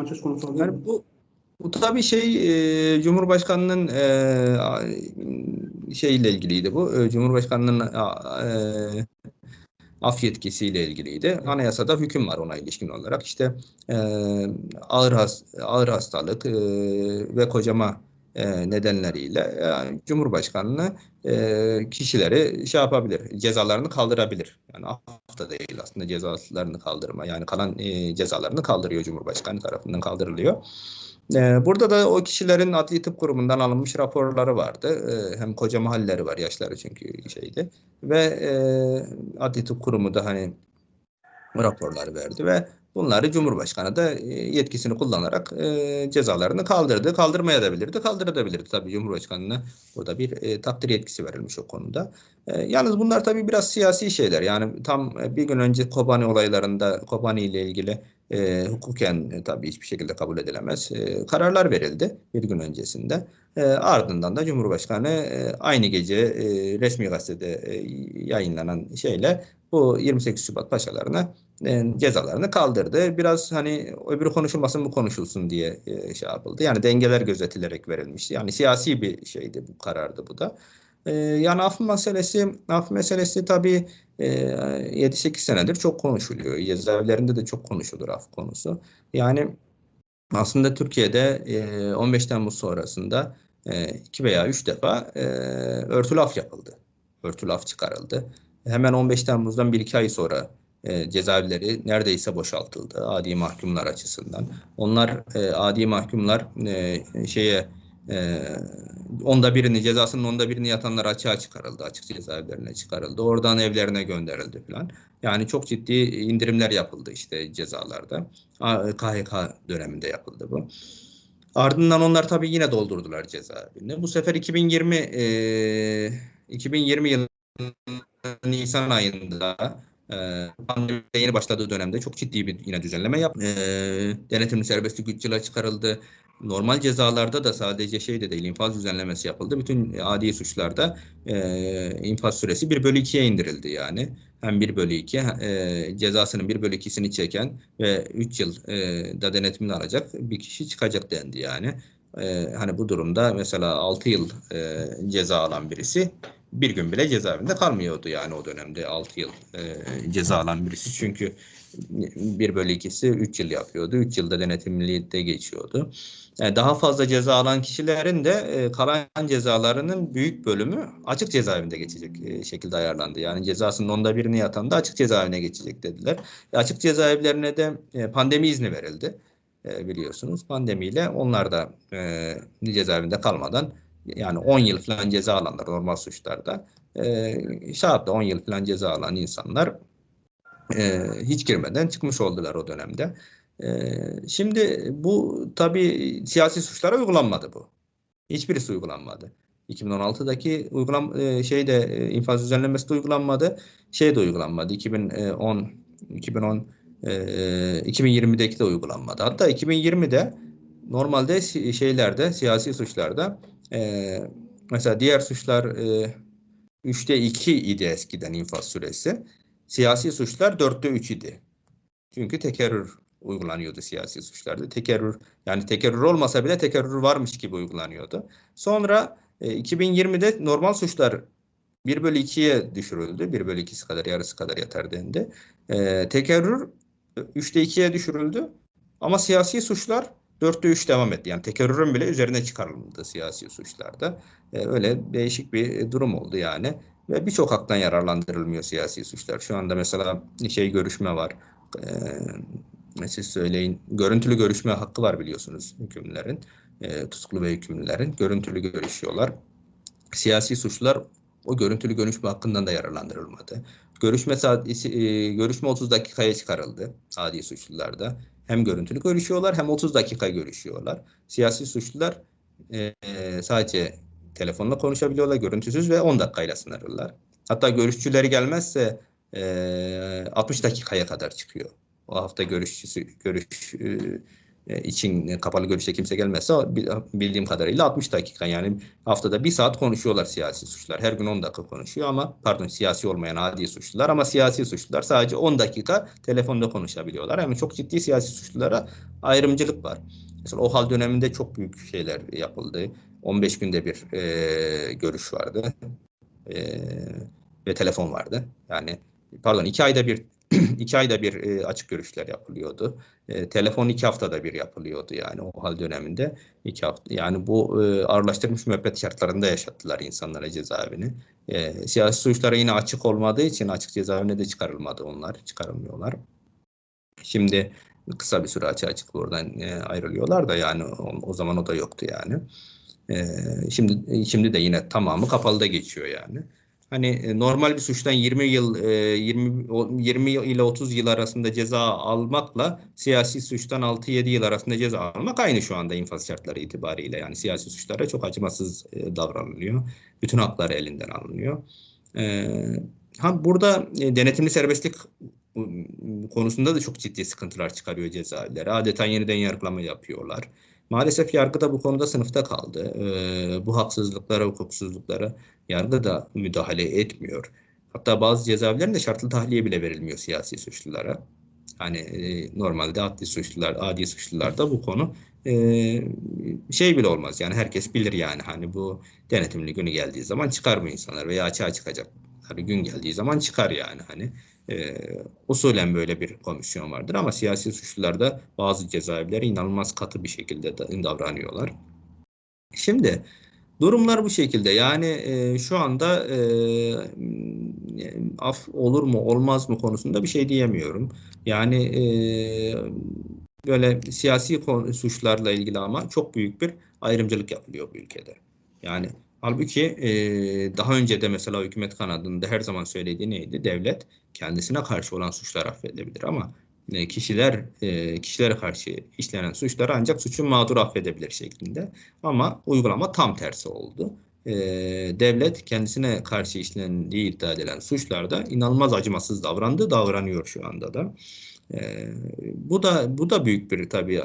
an söz konusu oluyor. Yani bu bu tabii şey e, Cumhurbaşkanının e, şeyle ilgiliydi bu. E, Cumhurbaşkanının e, af yetkisiyle ilgiliydi. Anayasada hüküm var ona ilişkin olarak. İşte e, ağır has, ağır hastalık e, ve kocama e, nedenleriyle yani Cumhurbaşkanlığı e, kişileri şey yapabilir, cezalarını kaldırabilir. Yani af da değil aslında cezalarını kaldırma. Yani kalan e, cezalarını kaldırıyor Cumhurbaşkanı tarafından kaldırılıyor. Burada da o kişilerin Adli Tıp Kurumu'ndan alınmış raporları vardı. Hem koca mahalleleri var yaşları çünkü şeydi. Ve e, Adli Tıp Kurumu da hani raporları verdi ve bunları Cumhurbaşkanı da e, yetkisini kullanarak e, cezalarını kaldırdı. Kaldırmaya da bilirdi, kaldırabilirdi. Tabii Cumhurbaşkanı'na burada bir e, takdir yetkisi verilmiş o konuda. E, yalnız bunlar tabii biraz siyasi şeyler. Yani tam bir gün önce Kobani olaylarında Kobani ile ilgili e, hukuken e, tabii hiçbir şekilde kabul edilemez. E, kararlar verildi bir gün öncesinde. E, ardından da Cumhurbaşkanı e, aynı gece e, resmi gazetede e, yayınlanan şeyle bu 28 Şubat paşalarına e, cezalarını kaldırdı. Biraz hani öbürü konuşulmasın bu konuşulsun diye e, şey yapıldı. Yani dengeler gözetilerek verilmişti. Yani siyasi bir şeydi bu karardı bu da. E, yani af meselesi, af meselesi tabii e, 7-8 senedir çok konuşuluyor. Cezaevlerinde de çok konuşulur af konusu. Yani aslında Türkiye'de e, 15 Temmuz sonrasında e, iki veya üç defa e, örtülü af yapıldı. Örtülü af çıkarıldı. Hemen 15 Temmuz'dan 1-2 ay sonra e, cezaevleri neredeyse boşaltıldı adi mahkumlar açısından. Onlar e, adi mahkumlar e, şeye e, onda birini cezasının onda birini yatanlar açığa çıkarıldı. Açık cezaevlerine çıkarıldı. Oradan evlerine gönderildi falan. Yani çok ciddi indirimler yapıldı işte cezalarda. KHK döneminde yapıldı bu. Ardından onlar tabii yine doldurdular cezaevini. Bu sefer 2020 e, 2020 yılı Nisan ayında e, pandemi yeni başladığı dönemde çok ciddi bir yine düzenleme yap. E, denetimli serbestlik 3 yıla çıkarıldı. Normal cezalarda da sadece şey de değil infaz düzenlemesi yapıldı. Bütün adi suçlarda e, infaz süresi 1 bölü 2'ye indirildi yani. Hem 1 bölü 2 e, cezasının 1 bölü 2'sini çeken ve 3 yıl e, da denetimini alacak bir kişi çıkacak dendi yani. E, hani bu durumda mesela 6 yıl e, ceza alan birisi bir gün bile cezaevinde kalmıyordu yani o dönemde 6 yıl e, ceza alan birisi. Çünkü 1 bölü 2'si 3 yıl yapıyordu. 3 yılda denetimliyette geçiyordu. Yani daha fazla ceza alan kişilerin de e, kalan cezalarının büyük bölümü açık cezaevinde geçecek e, şekilde ayarlandı. Yani cezasının onda birini yatan da açık cezaevine geçecek dediler. E, açık cezaevlerine de e, pandemi izni verildi. E, biliyorsunuz pandemiyle onlar da e, cezaevinde kalmadan yani 10 yıl falan ceza alanlar normal suçlarda e, şey yaptı 10 yıl falan ceza alan insanlar e, hiç girmeden çıkmış oldular o dönemde. E, şimdi bu tabii siyasi suçlara uygulanmadı bu. Hiçbirisi uygulanmadı. 2016'daki uygulam e, şeyde e, infaz düzenlemesi de uygulanmadı. Şey de uygulanmadı. 2010 2010 e, 2020'deki de uygulanmadı. Hatta 2020'de normalde şeylerde siyasi suçlarda e, mesela diğer suçlar e, 3'te 2 idi eskiden infaz süresi. Siyasi suçlar 4'te 3 idi. Çünkü tekerrür uygulanıyordu siyasi suçlarda. Tekerrür yani tekerrür olmasa bile tekerrür varmış gibi uygulanıyordu. Sonra e, 2020'de normal suçlar 1 bölü 2'ye düşürüldü. 1 bölü 2'si kadar yarısı kadar yeter dendi. E, tekerrür 3'te 2'ye düşürüldü. Ama siyasi suçlar 4'te 3 devam etti. Yani tekerrürün bile üzerine çıkarıldı siyasi suçlarda. E, öyle değişik bir durum oldu yani. Ve birçok haktan yararlandırılmıyor siyasi suçlar. Şu anda mesela şey görüşme var. E, siz söyleyin. Görüntülü görüşme hakkı var biliyorsunuz hükümlerin. E, tutuklu ve hükümlülerin. Görüntülü görüşüyorlar. Siyasi suçlar o görüntülü görüşme hakkından da yararlandırılmadı. Görüşme saat, e, görüşme 30 dakikaya çıkarıldı adi suçlularda. Hem görüntülü görüşüyorlar hem 30 dakika görüşüyorlar. Siyasi suçlular e, sadece telefonla konuşabiliyorlar, görüntüsüz ve 10 dakikayla sınırlılar. Hatta görüşçüleri gelmezse e, 60 dakikaya kadar çıkıyor. O hafta görüşçüsü görüş e, için e, kapalı görüşte kimse gelmezse bi- bildiğim kadarıyla 60 dakika yani haftada bir saat konuşuyorlar siyasi suçlular. Her gün 10 dakika konuşuyor ama pardon siyasi olmayan adi suçlular ama siyasi suçlular sadece 10 dakika telefonda konuşabiliyorlar. Yani çok ciddi siyasi suçlulara ayrımcılık var. Mesela o hal döneminde çok büyük şeyler yapıldı. 15 günde bir e, görüş vardı. E, ve telefon vardı. Yani pardon iki ayda bir iki ayda bir e, açık görüşler yapılıyordu. E, telefon iki haftada bir yapılıyordu yani o hal döneminde iki hafta. Yani bu e, ağırlaştırılmış müebbet şartlarında yaşattılar insanlara cezaevini. E, siyasi suçlara yine açık olmadığı için açık cezaevine de çıkarılmadı onlar. Çıkarılmıyorlar. Şimdi kısa bir süre açığa çıkıp oradan e, ayrılıyorlar da yani o, o zaman o da yoktu yani. E, şimdi şimdi de yine tamamı kapalıda geçiyor yani. Hani e, normal bir suçtan 20 yıl e, 20 o- 20 yıl ile 30 yıl arasında ceza almakla siyasi suçtan 6-7 yıl arasında ceza almak aynı şu anda infaz şartları itibariyle. Yani siyasi suçlara çok acımasız e, davranılıyor. Bütün hakları elinden alınıyor. E, ha burada e, denetimli serbestlik e, konusunda da çok ciddi sıkıntılar çıkarıyor cezaevleri. Adeta yeniden yargılama yapıyorlar. Maalesef yargı da bu konuda sınıfta kaldı. E, bu haksızlıklara, hukuksuzluklara yargı da müdahale etmiyor. Hatta bazı cezaevlerinde şartlı tahliye bile verilmiyor siyasi suçlulara. Hani e, normalde adli suçlular, adi suçlularda bu konu e, şey bile olmaz. Yani herkes bilir yani hani bu denetimli günü geldiği zaman çıkar bu insanlar veya açığa çıkacak. Hani gün geldiği zaman çıkar yani hani e, usulen böyle bir komisyon vardır ama siyasi suçlularda bazı cezaevleri inanılmaz katı bir şekilde da- davranıyorlar. Şimdi durumlar bu şekilde. Yani e, şu anda e, af olur mu olmaz mı konusunda bir şey diyemiyorum. Yani e, böyle siyasi suçlarla ilgili ama çok büyük bir ayrımcılık yapılıyor bu ülkede. Yani halbuki e, daha önce de mesela hükümet kanadında her zaman söylediği neydi? Devlet kendisine karşı olan suçlar affedebilir ama e, kişiler e, kişilere karşı işlenen suçları ancak suçun mağduru affedebilir şeklinde. Ama uygulama tam tersi oldu. E, devlet kendisine karşı işlendiği iddia edilen suçlarda inanılmaz acımasız davrandı, davranıyor şu anda da. E, bu da bu da büyük bir tabii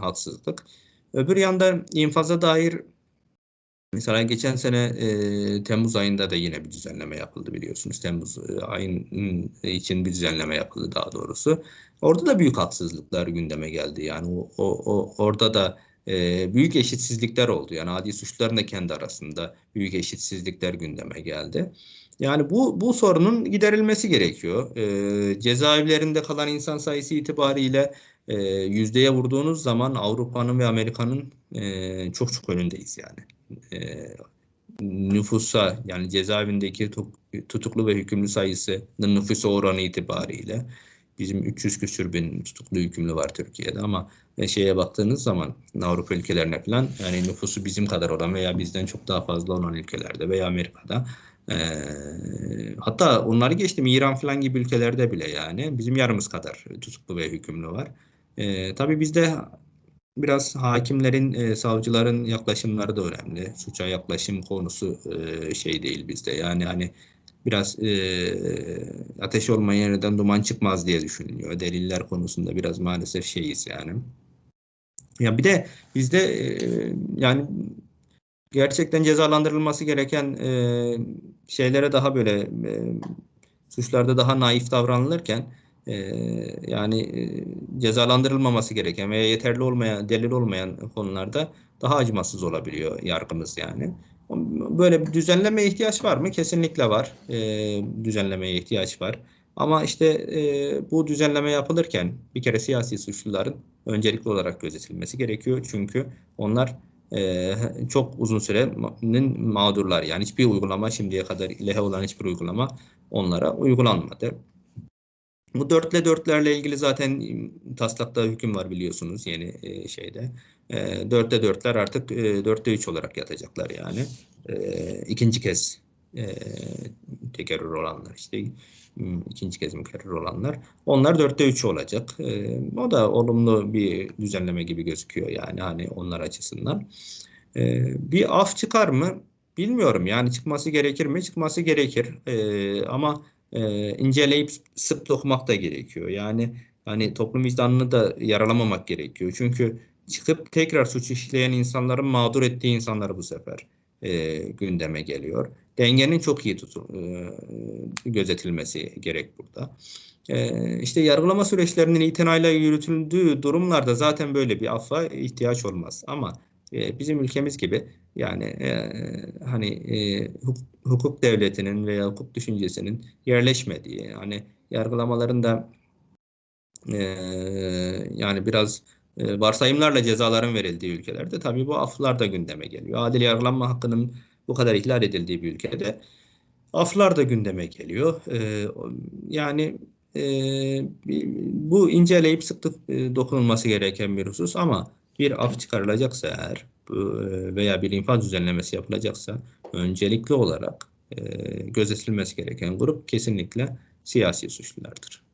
haksızlık. Öbür yanda infaza dair Mesela geçen sene e, Temmuz ayında da yine bir düzenleme yapıldı biliyorsunuz. Temmuz e, ayın için bir düzenleme yapıldı daha doğrusu. Orada da büyük haksızlıklar gündeme geldi. Yani o, o, o orada da e, büyük eşitsizlikler oldu. Yani adi suçluların da kendi arasında büyük eşitsizlikler gündeme geldi. Yani bu bu sorunun giderilmesi gerekiyor. E, cezaevlerinde kalan insan sayısı itibariyle e, yüzdeye vurduğunuz zaman Avrupa'nın ve Amerika'nın e, çok çok önündeyiz yani e, nüfusa yani cezaevindeki tutuklu ve hükümlü sayısının nüfusa oranı itibariyle bizim 300 küsür bin tutuklu hükümlü var Türkiye'de ama şeye baktığınız zaman Avrupa ülkelerine falan yani nüfusu bizim kadar olan veya bizden çok daha fazla olan ülkelerde veya Amerika'da e, hatta onları geçtim İran falan gibi ülkelerde bile yani bizim yarımız kadar tutuklu ve hükümlü var. E, tabii bizde biraz hakimlerin, e, savcıların yaklaşımları da önemli. Suça yaklaşım konusu e, şey değil bizde. Yani hani biraz e, ateş olmayan yerden duman çıkmaz diye düşünülüyor. Deliller konusunda biraz maalesef şeyiz yani. Ya bir de bizde e, yani gerçekten cezalandırılması gereken e, şeylere daha böyle e, suçlarda daha naif davranılırken yani cezalandırılmaması gereken veya yeterli olmayan, delil olmayan konularda daha acımasız olabiliyor yargımız yani. Böyle bir düzenlemeye ihtiyaç var mı? Kesinlikle var. E, düzenlemeye ihtiyaç var. Ama işte e, bu düzenleme yapılırken bir kere siyasi suçluların öncelikli olarak gözetilmesi gerekiyor. Çünkü onlar e, çok uzun sürenin mağdurlar. Yani hiçbir uygulama şimdiye kadar lehe olan hiçbir uygulama onlara uygulanmadı. Bu dörtle dörtlerle ilgili zaten taslakta hüküm var biliyorsunuz yeni e, şeyde. E, dörtte dörtler artık e, dörtte üç olarak yatacaklar yani. E, ikinci kez e, tekerrür olanlar işte ikinci kez mükerrer olanlar. Onlar dörtte üç olacak. E, o da olumlu bir düzenleme gibi gözüküyor yani hani onlar açısından. Bir af çıkar mı? Bilmiyorum yani çıkması gerekir mi? Çıkması gerekir. E, ama e, inceleyip sık dokumak da gerekiyor. Yani hani toplum vicdanını da yaralamamak gerekiyor. Çünkü çıkıp tekrar suç işleyen insanların mağdur ettiği insanlar bu sefer e, gündeme geliyor. Dengenin çok iyi tutu, e, gözetilmesi gerek burada. E, işte yargılama süreçlerinin itinayla yürütüldüğü durumlarda zaten böyle bir affa ihtiyaç olmaz. Ama e, bizim ülkemiz gibi yani e, hani e, hukuk, hukuk devletinin veya hukuk düşüncesinin yerleşmediği, hani yargılamaların da e, yani biraz e, varsayımlarla cezaların verildiği ülkelerde tabii bu aflar da gündeme geliyor. Adil yargılanma hakkının bu kadar ihlal edildiği bir ülkede aflar da gündeme geliyor. E, yani e, bu inceleyip sık e, dokunulması gereken bir husus ama bir af çıkarılacaksa eğer veya bir infaz düzenlemesi yapılacaksa öncelikli olarak e, gözetilmesi gereken grup kesinlikle siyasi suçlulardır.